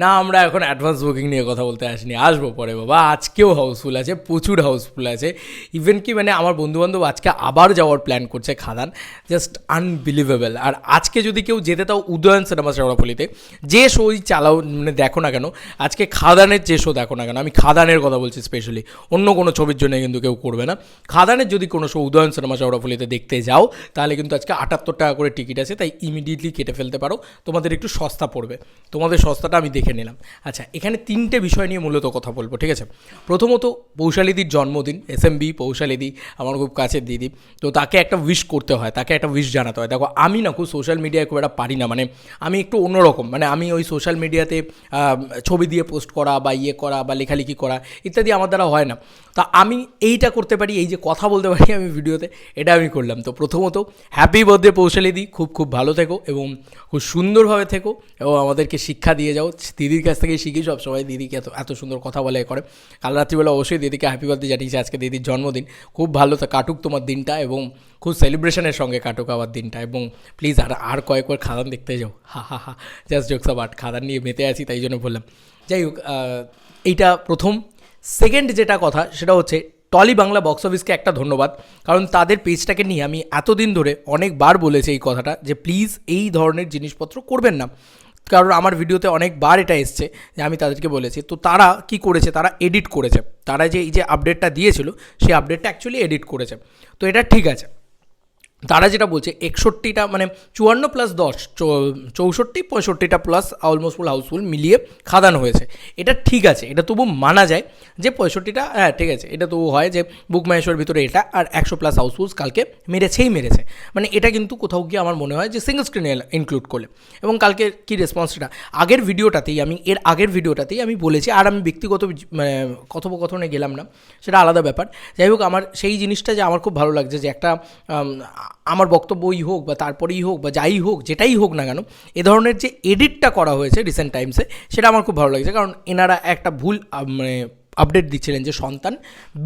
না, আমরা এখন অ্যাডভান্স বুকিং নিয়ে কথা বলতে আসিনি, আসব পরে বাবা, আজকেও হাউসফুল আছে, প্রচুর হাউসফুল আছে ইভেন কি মানে আমার বন্ধুবান্ধব আজকে আবার যাওয়ার প্ল্যান করছে খাদান জাস্ট আনবিলিভেবল আর আজকে যদি কেউ যেতে তাও উদয়ন সিনেমা শেওড়াফলিতে যে শোই চালাও মানে দেখো না কেন, আজকে খাদানের যে শো দেখো না কেন, আমি খাদানের কথা বলছি স্পেশালি অন্য কোনো ছবির জন্য কিন্তু কেউ করবে না, খাদানের যদি কোনো শো উদয়ন সিনেমা শেওড়াফলিতে দেখতে যাও, তাহলে কিন্তু আজকে আটাত্তর টাকা করে টিকিট আছে, তাই ইমিডিয়েটলি কেটে ফেলতে পারো, তোমাদের একটু সস্তা পড়বে, তোমাদের সস্তাটা আমি দেখে নিলাম। আচ্ছা এখানে তিনটে বিষয় নিয়ে মূলত কথা বলব, ঠিক আছে? প্রথমত, পৌশালিদির জন্মদিন, এস এম বি, পৌশালিদি, আমার খুব কাছের দিদি। তো তাকে একটা উইশ করতে হয়, তাকে একটা উইশ জানাতে হয়। দেখো, আমি না খুব সোশ্যাল মিডিয়ায় খুব একটা পারি না মানে আমি একটু অন্যরকম মানে আমি ওই সোশ্যাল মিডিয়াতে ছবি দিয়ে পোস্ট করা বা ইয়ে করা বা লেখালেখি করা ইত্যাদি আমার দ্বারা হয় না। তা আমি এইটা করতে পারি, এই যে কথা বলতে পারি আমি ভিডিওতে, এটা আমি করলাম। তো প্রথমত হ্যাপি বার্থডে পৌঁছালে দিই খুব খুব ভালো থেকো এবং খুব সুন্দরভাবে থেকো এবং আমাদেরকে শিক্ষা দিয়ে যাও। দিদির কাছ থেকে শিখি সব সময় দিদিকে এত এত সুন্দর কথা বলে করে। কাল রাত্রিবেলা অবশ্যই দিদিকে হ্যাপি বার্থডে জানিয়েছি, আজকে দিদির জন্মদিন। খুব ভালো তা কাটুক তোমার দিনটা এবং খুব সেলিব্রেশনের সঙ্গে কাটুক আবার দিনটা এবং প্লিজ আর আর কয়েকবার খাদান দেখতে যাও। হা হা হা জাস্ট জোকস আবার খাদান নিয়ে মেতে আছি, তাই জন্য বললাম। যাই হোক এইটা প্রথম। সেকেন্ড যেটা কথা, সেটা হচ্ছে টলি বাংলা বক্স অফিসকে একটা ধন্যবাদ। কারণ তাদের পেজটাকে নিয়ে আমি এতদিন ধরে অনেকবার বলেছি এই কথাটা যে, প্লিজ এই ধরনের জিনিসপত্র করবেন না। কারণ আমার ভিডিওতে অনেকবার এটা এসছে যে, আমি তাদেরকে বলেছি। তো তারা কি করেছে? তারা এডিট করেছে। তারা যে, এই যে আপডেটটা দিয়েছিল, সেই আপডেটটা অ্যাকচুয়ালি এডিট করেছে। তো এটা ঠিক আছে। তারা যেটা বলছে, একষট্টিটা মানে চুয়ান্ন প্লাস দশ চৌষট্টি, পঁয়ষট্টিটা প্লাস অলমোস্ট ফুল হাউসফুল মিলিয়ে খাদানো হয়েছে। এটা ঠিক আছে, এটা তবু মানা যায় যে পঁয়ষট্টিটা হ্যাঁ ঠিক আছে, এটা তবু হয় যে বুক মাহেশ্বর ভিতরে এটা আর একশো প্লাস হাউসফুলস কালকে মেরেছেই মেরেছে। মানে এটা কিন্তু কোথাও গিয়ে আমার মনে হয় যে সিঙ্গল স্ক্রিনে ইনক্লুড করলে। এবং কালকে কি রেসপন্সটা আগের ভিডিওটাতেই আমি, এর আগের ভিডিওটাতেই আমি বলেছি, আর আমি ব্যক্তিগত মানে কথোপকথনে গেলাম না, সেটা আলাদা ব্যাপার। যাই হোক, আমার সেই জিনিসটা যে আমার খুব ভালো লাগছে যে একটা আমার বক্তব্যই হোক বা তারপরেই হোক বা যাই হোক, যেটাই হোক না কেন, এ ধরনের যে এডিটটা করা হয়েছে রিসেন্ট টাইমসে সেটা আমার খুব ভালো লাগছে। কারণ এনারা একটা ভুল মানে আপডেট দিচ্ছিলেন যে সন্তান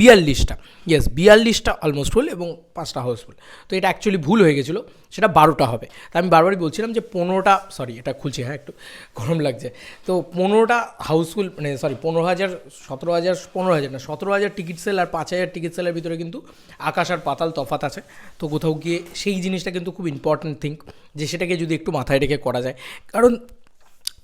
বিয়াল্লিশটা। ইয়েস বিয়াল্লিশটা অলমোস্ট ফুল এবং পাঁচটা হাউসফুল তো এটা অ্যাকচুয়ালি ভুল হয়ে গেছিল, সেটা বারোটা হবে। তা আমি বারবারই বলছিলাম যে পনেরোটা সরি এটা খুলছি হ্যাঁ একটু গরম লাগছে। তো পনেরোটা হাউসফুল মানে সরি পনেরো হাজার, সতেরো হাজার, পনেরো হাজার না, সতেরো হাজার টিকিট সেল আর পাঁচ হাজার টিকিট সেলের ভিতরে কিন্তু আকাশ আর পাতাল তফাত আছে। তো কোথাও গিয়ে সেই জিনিসটা কিন্তু খুব ইম্পর্ট্যান্ট থিঙ্ক যে সেটাকে যদি একটু মাথায় রেখে করা যায়। কারণ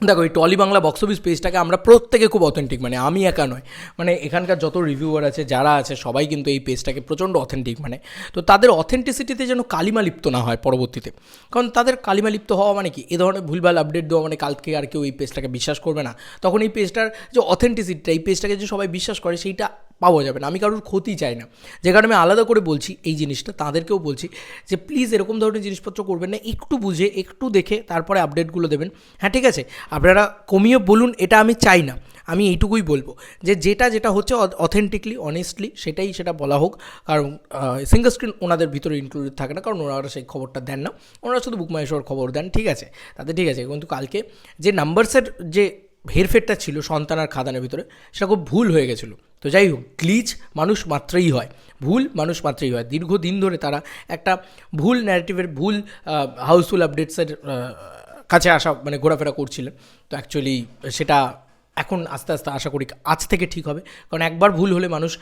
দেখো, এই টলি বাংলা বক্স অফিস পেজটাকে আমরা প্রত্যেকে খুব অথেন্টিক মানে আমি একা নয় মানে এখানকার যত রিভিউয়ার আছে, যারা আছে, সবাই কিন্তু এই পেজটাকে প্রচণ্ড অথেন্টিক মানে। তো তাদের অথেন্টিসিটিতে যেন কালিমা লিপ্ত না হয় পরবর্তীতে। কারণ তাদের কালিমা লিপ্ত হওয়া মানে কি? এ ধরনের ভুলভাল আপডেট দেওয়া মানে কালকে আর কেউ এই পেজটাকে বিশ্বাস করবে না। তখন এই পেজটার যে অথেন্টিসিটিটা এই পেজটাকে যে সবাই বিশ্বাস করে, সেইটা পাওয়া যাবে না। আমি কারোর ক্ষতি চাই না। যে কারণে আমি আলাদা করে বলছি এই জিনিসটা, তাদেরকেও বলছি যে প্লিজ এরকম ধরনের জিনিসপত্র করবেন না। একটু বুঝে, একটু দেখে, তারপরে আপডেটগুলো দেবেন। হ্যাঁ ঠিক আছে? আপনারা কমিয়ে বলুন, এটা আমি চাই না। আমি এইটুকুই বলব যে যেটা যেটা হচ্ছে অথেন্টিকলি অনেস্টলি সেটাই সেটা বলা হোক। কারণ সিঙ্গল স্ক্রিন ওনাদের ভিতরে ইনক্লুডেড থাকে না। কারণ ওনারা সেই খবরটা দেন না। ওনারা শুধু বুকমাইশোর খবর দেন, ঠিক আছে? তাতে ঠিক আছে। কিন্তু কালকে যে নাম্বারসের যে হেরফেরটা ছিল সন্তান আর খাদানের ভিতরে, সেটা খুব ভুল হয়ে গেছিল। তো যাই হোক গ্লিচ মানুষ মাত্রেই হয়, ভুল মানুষ মাত্রেই হয়। দীর্ঘদিন ধরে তারা একটা ভুল ন্যারেটিভের ভুল হাউসফুল আপডেটসের কাছে আসা মানে ঘোরাফেরা করছিলেন। তো অ্যাকচুয়ালি সেটা এখন আস্তে আস্তে আশা করি আজ থেকে ঠিক হবে। কারণ একবার ভুল হলে মানুষ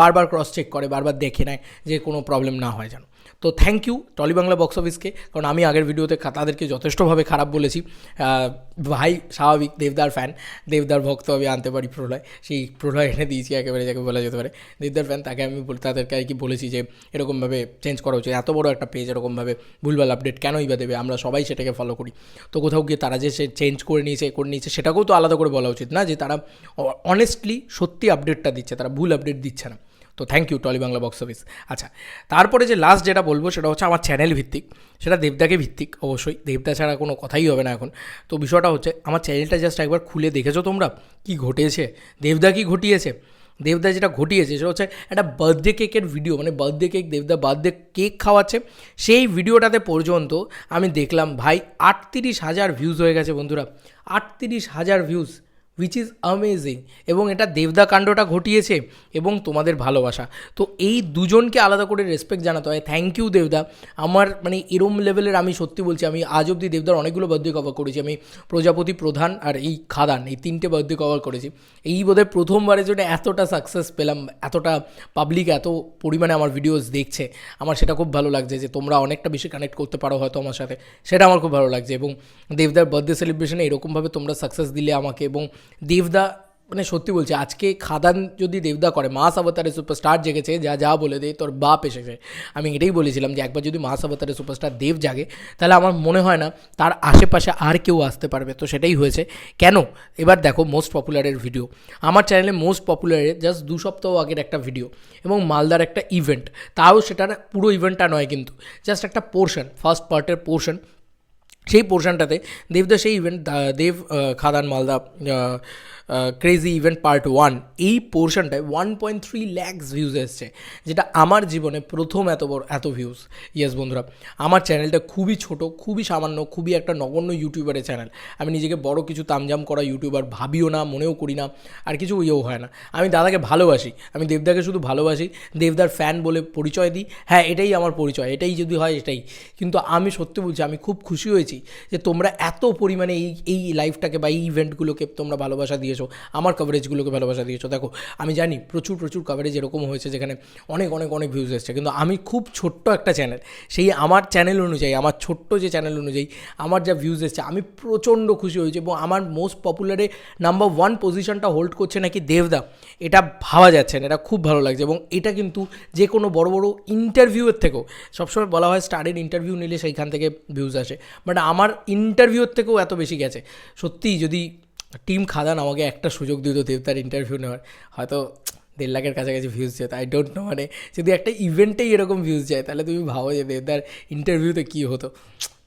বারবার ক্রস চেক করে, বারবার দেখে নেয় যে কোনো প্রবলেম না হয় যেন। তো thank you Tolly Bangla box অফিসকে কারণ আমি আগের ভিডিওতে তাদেরকে যথেষ্টভাবে খারাপ বলেছি। ভাই, স্বাভাবিক, দেবদার ফ্যান দেবদার ভক্ত আমি আনতে পারি প্রলয়। সেই প্রলয় এনে দিয়েছি একেবারে, যাকে বলা যেতে পারে। দেবদার ফ্যান তাকে আমি তাদেরকে আর কি বলেছি যে, এরকমভাবে চেঞ্জ করা উচিত। এত বড় একটা পেজ এরকমভাবে ভুলভাল আপডেট কেনই বা দেবে? আমরা সবাই সেটাকে ফলো করি। তো কোথাও গিয়ে তারা যে সে চেঞ্জ করে নিয়েছে করে নিয়েছে, সেটাকেও তো আলাদা করে বলা উচিত না যে তারা অনেস্টলি সত্যি আপডেটটা দিচ্ছে। তারা ভুল আপডেট দিচ্ছে না। তো thank you Tolly Bangla box office আচ্ছা তারপরে যে লাস্ট যেটা বলব সেটা হচ্ছে আমার চ্যানেল ভিত্তিক। সেটা দেবদাকে ভিত্তিক, অবশ্যই। দেবদা ছাড়া কোনো কথাই হবে না এখন। তো বিষয়টা হচ্ছে, আমার চ্যানেলটা জাস্ট একবার খুলে দেখেছ তোমরা? কি ঘটেছে? দেবদা কি ঘটিয়েছে? দেবদা যেটা ঘটিয়েছে সেটা হচ্ছে একটা বার্থডে কেকের ভিডিও মানে বার্থডে কেক দেবদা বার্থডে কেক খাওয়াচ্ছে। সেই ভিডিওটাতে পর্যন্ত আমি দেখলাম, ভাই, আটত্রিশ হাজার ভিউজ হয়ে গেছে বন্ধুরা। আটত্রিশ হাজার ভিউজ উইচ ইজ অ্যামেজিং এবং এটা দেবদা কাণ্ডটা ঘটিয়েছে এবং তোমাদের ভালোবাসা। তো এই দুজনকে আলাদা করে রেসপেক্ট জানাতে হয়। থ্যাংক ইউ দেবদা। আমার মানে এরম লেভেলের আমি সত্যি বলছি, আমি আজ অবধি দেবদার অনেকগুলো বার্থডে কভার করেছি। আমি প্রজাপতি প্রধান আর এই খাদান, এই তিনটে বার্থডে কভার করেছি। এই বোধহয় প্রথমবারের জন্য এতটা সাকসেস পেলাম, এতটা পাবলিক এত পরিমাণে আমার ভিডিওস দেখছে। আমার সেটা খুব ভালো লাগছে যে তোমরা অনেকটা বেশি কানেক্ট করতে পারো হয়তো আমার সাথে। সেটা আমার খুব ভালো লাগছে এবং দেবদার বার্থডে সেলিব্রেশনে এরকমভাবে তোমরা সাকসেস দিলে আমাকে এবং দেবদা মানে সত্যি বলছি, আজকে খাদান যদি দেবদা করে, মাস অবতারে সুপারস্টার জেগেছে, যা যা বলে দেয় তোর বাপ এসেছে। আমি এটাই বলেছিলাম যে, একবার যদি মাস অবতারে সুপারস্টার দেব জাগে, তাহলে আমার মনে হয় না তার আশেপাশে আর কেউ আসতে পারবে। তো সেটাই হয়েছে। কেন? এবার দেখো মোস্ট পপুলারের ভিডিও আমার চ্যানেলে মোস্ট পপুলারের জাস্ট দু সপ্তাহ আগের একটা ভিডিও এবং মালদার একটা ইভেন্ট তাও সেটার পুরো ইভেন্টটা নয় কিন্তু জাস্ট একটা পোর্শন ফার্স্ট পার্টের পোর্শন সেই পোর্শনটাতে দেবদা সেই event Dev Khadaan Malda crazy event part one এই পোর্শনটায় one point three lakhs views এসছে, যেটা আমার জীবনে প্রথম এত বড়, এত ভিউজ ইয়েস বন্ধুরা, আমার চ্যানেলটা খুবই ছোট, খুবই সামান্য, খুবই একটা নগণ্য ইউটিউবারের চ্যানেল আমি নিজেকে বড় কিছু তামজাম করা ইউটিউবার ভাবিও না, মনেও করি না, আর কিছু ইয়েও হয় না। আমি দাদাকে ভালোবাসি, আমি দেবদাকে শুধু ভালোবাসি, দেবদার ফ্যান বলে পরিচয় দিই। হ্যাঁ এটাই আমার পরিচয়, এটাই যদি হয়, এটাই। কিন্তু আমি সত্যি বলছি, আমি খুব খুশি হয়েছি যে তোমরা এত পরিমাণে এই এই লাইফটাকে বা এই ইভেন্টগুলোকে তোমরা ভালোবাসা দিয়েছ। আমার কভারেজগুলোকে ভালোবাসা দিয়েছ। দেখো, আমি জানি প্রচুর প্রচুর কভারেজ এরকম হয়েছে যেখানে অনেক অনেক অনেক ভিউজ এসছে। কিন্তু আমি খুব ছোট্ট একটা চ্যানেল সেই আমার চ্যানেল অনুযায়ী, আমার ছোট্ট যে চ্যানেল অনুযায়ী, আমার যা ভিউজ এসছে, আমি প্রচণ্ড খুশি হয়েছি এবং আমার মোস্ট পপুলারে নাম্বার ওয়ান পজিশনটা হোল্ড করছে নাকি দেবদা, এটা ভাবা যাচ্ছে না, এটা খুব ভালো লাগছে এবং এটা কিন্তু যে কোনো বড় বড় ইন্টারভিউয়ের থেকেও, সবসময় বলা হয় স্টারের ইন্টারভিউ নিলে সেইখান থেকে ভিউজ আসে। বাট আমার ইন্টারভিউর থেকেও এত বেশি গেছে। সত্যিই যদি টিম খাদান আমাকে একটা সুযোগ দিত দেবতার ইন্টারভিউ নেওয়ার। হয়তো দেড় লাখের কাছাকাছি ভিউজ যেত আই ডোন্ট নো মানে যদি একটা ইভেন্টেই এরকম ভিউজ যায়, তাহলে তুমি ভাবো যে দেবদার ইন্টারভিউতে কী হতো।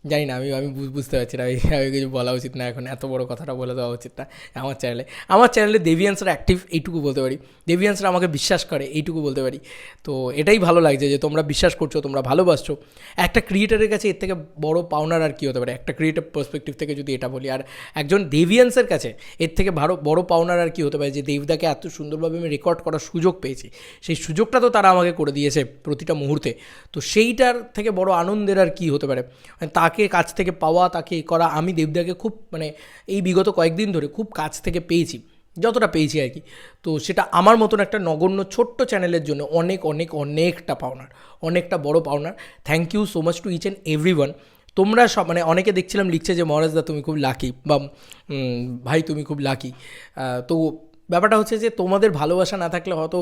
জানি না, আমি আমি বুঝ- বুঝতে পারছি না, আমি কিছু বলা উচিত না এখন, এত বড় কথাটা বলে দেওয়া উচিত না আমার চ্যানেলে আমার চ্যানেলে দেবিয়ান্সরা অ্যাক্টিভ এইটুকু বলতে পারি। দেবিয়ান্সরা আমাকে বিশ্বাস করে, এইটুকু বলতে পারি। তো এটাই ভালো লাগছে যে তোমরা বিশ্বাস করছ, তোমরা ভালোবাসছো। একটা ক্রিয়েটারের কাছে এর থেকে বড় পাওনার আর কী হতে পারে? একটা ক্রিয়েটিভ পার্সপেক্টিভ থেকে যদি এটা বলি, আর একজন দেভিয়ান্সের কাছে এর থেকে ভালো বড় পাওনার আর কী হতে পারে? যে দেবদাকে এত সুন্দরভাবে আমি রেকর্ড করার সুযোগ পেয়েছি, সেই সুযোগটা তো তারা আমাকে করে দিয়েছে প্রতিটা মুহূর্তে। তো সেইটার থেকে বড় আনন্দের আর কী হতে পারে? মানে তাকে কাছ থেকে পাওয়া, তাকে করা, আমি দেবদাকে খুব মানে এই বিগত কয়েকদিন ধরে খুব কাছ থেকে পেয়েছি, যতটা পেয়েছি আর কি। তো সেটা আমার মতন একটা নগণ্য ছোট্ট চ্যানেলের জন্য অনেক অনেক, অনেকটা পাওনার, অনেকটা বড় পাওনার। Thank you so much to each and every তোমরা সব মানে অনেকে দেখছিলাম লিখছে যে মহারাজদা তুমি খুব লাকি বা ভাই, তুমি খুব লাকি তো ব্যাপারটা হচ্ছে যে, তোমাদের ভালোবাসা না থাকলে হয়তো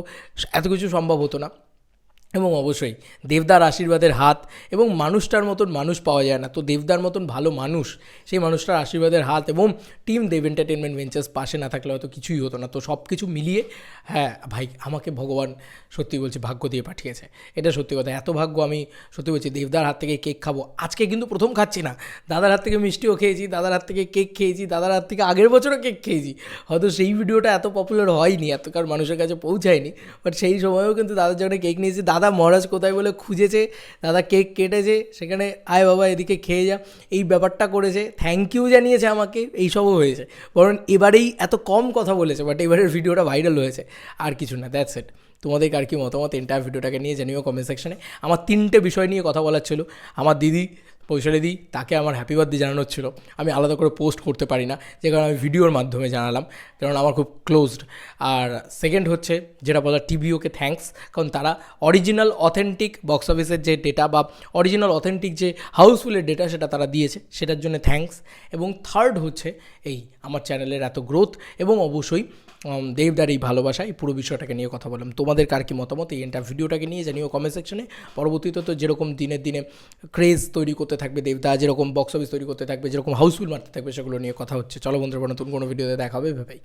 এত কিছু সম্ভব হতো না। এবং অবশ্যই দেবদার আশীর্বাদের হাত এবং মানুষটার মতন মানুষ পাওয়া যায় না। তো দেবদার মতন ভালো মানুষ, সেই মানুষটার আশীর্বাদের হাত এবং টিম দেব এন্টারটেনমেন্ট ভেঞ্চার্স পাশে না থাকলে হয়তো কিছুই হতো না। তো সব কিছু মিলিয়ে হ্যাঁ ভাই, আমাকে ভগবান সত্যি বলছি ভাগ্য দিয়ে পাঠিয়েছে। এটা সত্যি কথা। এত ভাগ্য আমি সত্যি বলছি, দেবদার হাত থেকে কেক খাব। আজকে কিন্তু প্রথম খাচ্ছি না। দাদার হাত থেকে মিষ্টিও খেয়েছি, দাদার হাত থেকে কেক খেয়েছি, দাদার হাত থেকে আগের বছরও কেক খেয়েছি। হয়তো সেই ভিডিওটা এত পপুলার হয়নি, এতকার মানুষের কাছে পৌঁছায়নি বাট সেই সময়ও কিন্তু দাদার জন্য কেক নিয়েছি। দাদা মহারাজ কোথায় বলে খুঁজেছে, দাদা কেক কেটেছে, সেখানে আয় বাবা এদিকে খেয়ে যা। এই ব্যাপারটা করেছে থ্যাংক ইউ জানিয়েছে আমাকে এইসবও হয়েছে। বরং এবারেই এত কম কথা বলেছে বাট এবারের ভিডিওটা ভাইরাল হয়েছে। আর কিছু না দ্যাটস ইট তোমাদের আর কি মতামত? এন্টায়ার ভিডিওটাকে নিয়ে জানিও কমেন্ট সেকশনে আমার তিনটে বিষয় নিয়ে কথা বলার ছিল। আমার দিদি পয়সারে দিই, তাকে আমার হ্যাপি বার্থডে জানানোর ছিল। আমি আলাদা করে পোস্ট করতে পারি না, যে কারণে আমি ভিডিওর মাধ্যমে জানালাম, কারণ আমার খুব ক্লোজড আর সেকেন্ড হচ্ছে, যেটা বলা টিভিওকে থ্যাঙ্কস কারণ তারা অরিজিনাল অথেন্টিক বক্স অফিসের যে ডেটা বা অরিজিনাল অথেন্টিক যে হাউসফুলের ডেটা সেটা তারা দিয়েছে, সেটার জন্য থ্যাঙ্কস এবং থার্ড হচ্ছে, এই আমার চ্যানেলের এত গ্রোথ এবং অবশ্যই দেবদার ভালোবাসা এই পুরো বিষয়টাকে নিয়ে কথা বললাম। তোমাদের কার কি মতামত? এই এন্টার ভিডিওটাকে নিয়ে জানিও কমেন্ট সেকশনে পরবর্তীতে তো যেরকম দিনের দিনে ক্রেজ তৈরি করতে থাকবে দেবদা, যেরকম বক্স অফিস তৈরি করতে থাকবে, যেরকম হাউসফুল মারতে থাকবে, সেগুলো নিয়ে কথা হচ্ছে। চলো বন্ধুরা, নতুন কোনো ভিডিওতে দেখা হবে। ভেবেই